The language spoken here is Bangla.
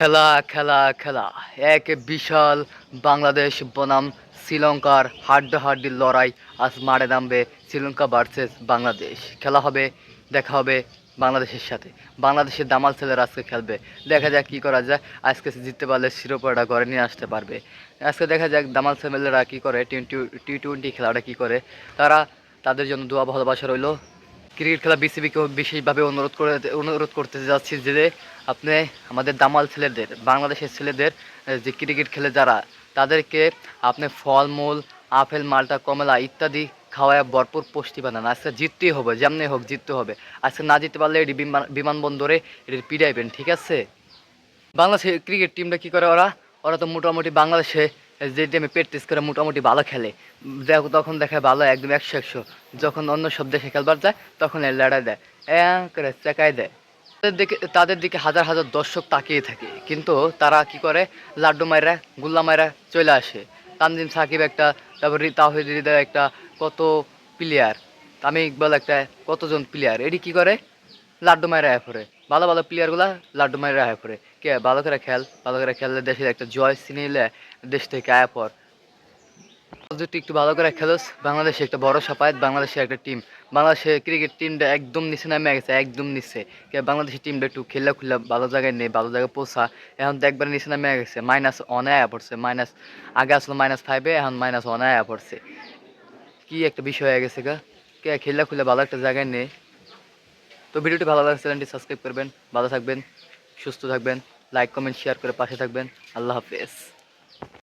খেলা খেলা খেলা। এক বিশাল বাংলাদেশ বনাম শ্রীলঙ্কার হাড্ডাহাড্ডি লড়াই আজ মাঠে নামবে শ্রীলঙ্কা ভার্সেস বাংলাদেশ। খেলা হবে, দেখা হবে বাংলাদেশের সাথে। বাংলাদেশের দামাল ছেলেরা আজকে খেলবে। দেখা যাক কী করা যায়। আজকে জিততে পারলে শিরোপাটা ঘরে নিয়ে আসতে পারবে। আজকে দেখা যাক দামাল ছেলেরা কী করে টি টোয়েন্টি খেলাটা কী করে। তারা তাদের জন্য দোয়া, ভালোবাসা রইল। ক্রিকেট খেলা বিসিবিকে বিশেষভাবে অনুরোধ করে অনুরোধ করতে যাচ্ছি যে আপনি আমাদের দামাল ছেলেদের, বাংলাদেশের ছেলেদের যে ক্রিকেট খেলে যারা, তাদেরকে আপনি ফলমূল, আপেল, মালটা, কমলা ইত্যাদি খাওয়ায় ভরপুর পুষ্টি বানান। আজকে জিততেই হবে যেমনি হোক জিততে হবে। আজকে না জিততে পারলে এটি বিমান বিমানবন্দরে এটি পিড়াইবেন, ঠিক আছে? বাংলাদেশের ক্রিকেট টিমটা কী করে ওরা? ওরা তো মোটামুটি বাংলাদেশে যে টিমে প্র্যাকটিস করে মোটামুটি ভালো খেলে দেখো তখন দেখায় ভালো একদম একশো একশো। যখন অন্য সব দেশে খেলবার যায়, তখন এ লড়াই দেয় এ করে চেকাই দেয়। তাদের দিকে তাদের দিকে হাজার হাজার দর্শক তাকিয়ে থাকে, কিন্তু তারা কি করে? লাড্ডু মাইরা, গুল্লা মাইরা চলে আসে। তানজিম সাকিব একটা, তারপর তাহিদ হৃদয় একটা কত প্লেয়ার আমি ইকবাল একটা কতজন প্লেয়ার এটি কি করে? লাড্ডু মায়ের পড়ে। ভালো ভালো প্লেয়ারগুলা লাড্ডু মায়ের আয়া পড়ে কে? ভালো করে খেল, ভালো করে খেললে দেশের একটা জয় ছিনিয়ে দেশ থেকে আয়া পর। যদি একটু ভালো করে খেলোস বাংলাদেশে একটা বড় সাপায় বাংলাদেশের একটা টিম বাংলাদেশের ক্রিকেট টিমটা একদম নিচে নামে গেছে, একদম নিচে। কে? বাংলাদেশের টিমটা একটু খেলা খুলে ভালো জায়গায় নেই, ভালো জায়গায় পোষা এখন তো একবার নিচে নামে গেছে মাইনাস অনে আয়া পড়ছে মাইনাস আগে আসলো মাইনাস ফাইভে এখন মাইনাস অনে আয়া পড়ছে। কি একটা বিষয় হয়ে গেছে গা। কে? খেলা খুলে ভালো একটা জায়গায় নেই। তো ভিডিওটি ভালো লাগলে চ্যানেলটি সাবস্ক্রাইব করবেন, ভালো থাকবেন, সুস্থ থাকবেন লাইক কমেন্ট শেয়ার করে পাশে থাকবেন। আল্লাহ হাফেজ।